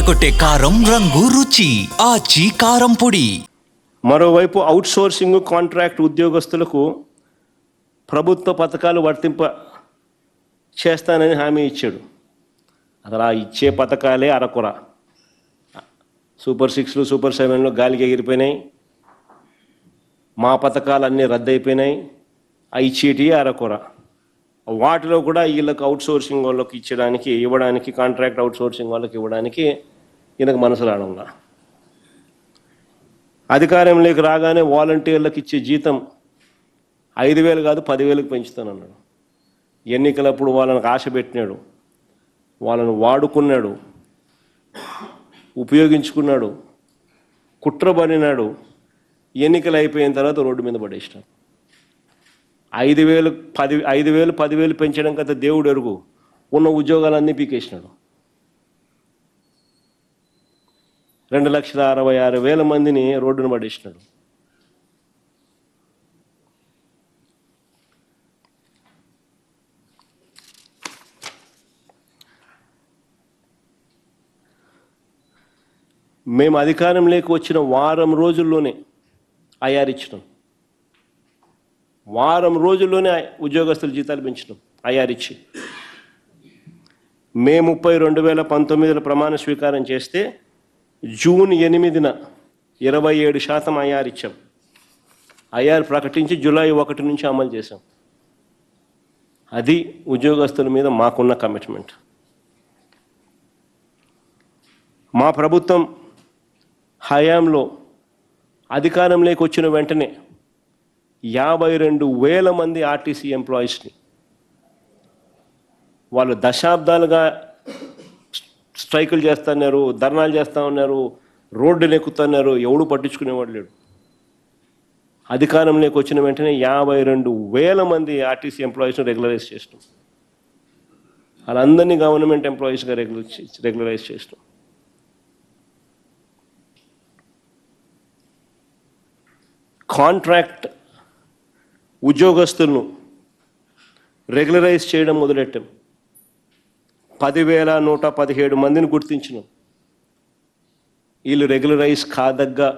అదరకొట్టే కారం రంగు రుచి ఆచి కారం పొడి. మరోవైపు అవుట్సోర్సింగ్ కాంట్రాక్ట్ ఉద్యోగస్తులకు ప్రభుత్వ పథకాలు వర్తింప చేస్తానని హామీ ఇచ్చాడు. అసలు ఆ ఇచ్చే పథకాలే అరకొర. సూపర్ సిక్స్లు సూపర్ సెవెన్లు గాలికి ఎగిరిపోయినాయి. మా పథకాలన్నీ రద్దయిపోయినాయి. ఆ ఇచ్చేటివి అరకొర. వాటిలో కూడా వీళ్ళకి అవుట్సోర్సింగ్ వాళ్ళకి ఇచ్చడానికి ఇవ్వడానికి కాంట్రాక్ట్ అవుట్సోర్సింగ్ వాళ్ళకి ఇవ్వడానికి ఈయనకు మనసు రావడంలా అధికారంలోకి రాగానే వాలంటీర్లకు ఇచ్చే జీతం ఐదు వేలు కాదు పదివేలకు పెంచుతానన్నాడు. ఎన్నికలప్పుడు వాళ్ళని ఆశ పెట్టినాడు. వాళ్ళని వాడుకున్నాడు. ఉపయోగించుకున్నాడు. కుట్రబడినాడు. ఎన్నికలు అయిపోయిన తర్వాత రోడ్డు మీద పడేసినాడు. ఐదు వేలు పది ఐదు వేలు పదివేలు పెంచడం కదా దేవుడు ఎరుగు. ఉన్న ఉద్యోగాలన్నీ పీకేసినాడు. రెండు లక్షల అరవై ఆరు వేల మందిని రోడ్డున పడేసినాడు. మేము అధికారం లేక వచ్చిన వారం రోజుల్లోనే అయారిచ్చినాం వారం రోజుల్లోనే ఉద్యోగస్తుల జీతాలు పెంచినాం ఐఆర్ ఇచ్చి. మే ముప్పై రెండు వేల పంతొమ్మిదిలో ప్రమాణ స్వీకారం చేస్తే జూన్ ఎనిమిదిన ఇరవై ఏడు శాతం ఐఆర్ ఇచ్చాం. ఐఆర్ ప్రకటించి జూలై ఒకటి నుంచి అమలు చేశాం. అది ఉద్యోగస్తుల మీద మాకున్న కమిట్మెంట్. మా ప్రభుత్వం హయాంలో అధికారంలోకి వచ్చిన వెంటనే యాభై రెండు వేల మంది ఆర్టీసీ ఎంప్లాయీస్ని వాళ్ళు దశాబ్దాలుగా స్ట్రైకులు చేస్తున్నారు ధర్నాలు చేస్తూ ఉన్నారు రోడ్డును ఎక్కుతున్నారు ఎవడు పట్టించుకునేవాడు లేడు. అధికారంలోకి వచ్చిన వెంటనే యాభై రెండు వేల మంది ఆర్టీసీ ఎంప్లాయీస్ని రెగ్యులరైజ్ చేసినాం. వాళ్ళందరినీ గవర్నమెంట్ ఎంప్లాయీస్గా రెగ్యులర్ రెగ్యులరైజ్ చేసినాం. కాంట్రాక్ట్ ఉద్యోగస్తులను రెగ్యులరైజ్ చేయడం మొదలెట్టాం. పదివేల నూట పదిహేడు మందిని గుర్తించినాం. వీళ్ళు రెగ్యులరైజ్ కాదగ్గ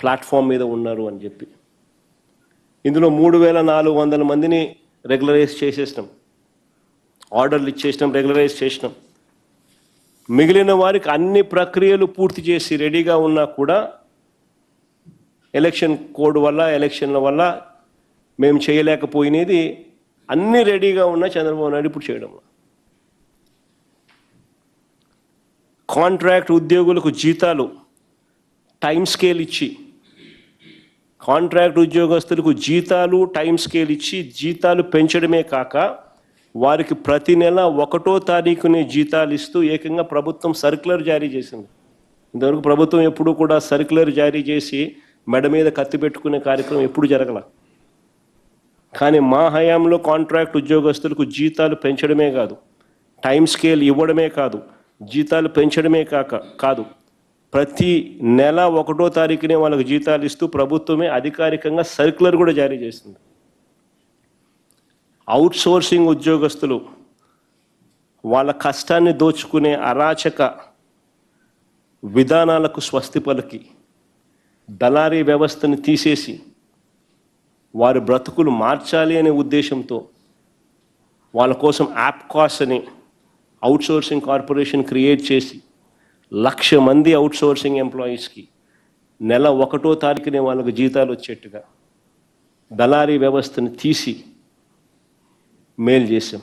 ప్లాట్ఫామ్ మీద ఉన్నారు అని చెప్పి. ఇందులో మూడు వేల నాలుగు వందల మందిని రెగ్యులరైజ్ చేసేసినాం. ఆర్డర్లు ఇచ్చేసినాం రెగ్యులరైజ్ చేసినాం. మిగిలిన వారికి అన్ని ప్రక్రియలు పూర్తి చేసి రెడీగా ఉన్నా కూడా ఎలక్షన్ కోడ్ వల్ల ఎలక్షన్ల వల్ల మేము చేయలేకపోయినది అన్ని రెడీగా ఉన్న చంద్రబాబు నాయుడు ఇప్పుడు చేయడంలో. కాంట్రాక్ట్ ఉద్యోగులకు జీతాలు టైం స్కేల్ ఇచ్చి కాంట్రాక్ట్ ఉద్యోగస్తులకు జీతాలు టైం స్కేల్ ఇచ్చి జీతాలు పెంచడమే కాక వారికి ప్రతి నెల ఒకటో తారీఖునే జీతాలు ఇస్తూ ఏకంగా ప్రభుత్వం సర్క్యులర్ జారీ చేసింది. ఇంతవరకు ప్రభుత్వం ఎప్పుడూ కూడా సర్క్యులర్ జారీ చేసి మెడ మీద కత్తి పెట్టుకునే కార్యక్రమం ఎప్పుడు జరగల? కానీ మా హయాంలో కాంట్రాక్ట్ ఉద్యోగస్తులకు జీతాలు పెంచడమే కాదు టైం స్కేల్ ఇవ్వడమే కాదు జీతాలు పెంచడమే కాక కాదు. ప్రతి నెల ఒకటో తారీఖునే వాళ్ళకి జీతాలు ఇస్తూ ప్రభుత్వమే అధికారికంగా సర్క్యులర్ కూడా జారీ చేసింది. అవుట్ సోర్సింగ్ ఉద్యోగస్తులు వాళ్ళ కష్టాన్ని దోచుకునే అరాచక విధానాలకు స్వస్తి పలికి. దళారీ వ్యవస్థను తీసేసి వారి బ్రతుకులు మార్చాలి అనే ఉద్దేశంతో వాళ్ళ కోసం యాప్కాస్ అనే అవుట్సోర్సింగ్ కార్పొరేషన్ క్రియేట్ చేసి లక్ష మంది అవుట్సోర్సింగ్ ఎంప్లాయీస్కి నెల ఒకటో తారీఖునే వాళ్ళకు జీతాలు వచ్చేట్టుగా దళారీ వ్యవస్థను తీసి మేలు చేశాం.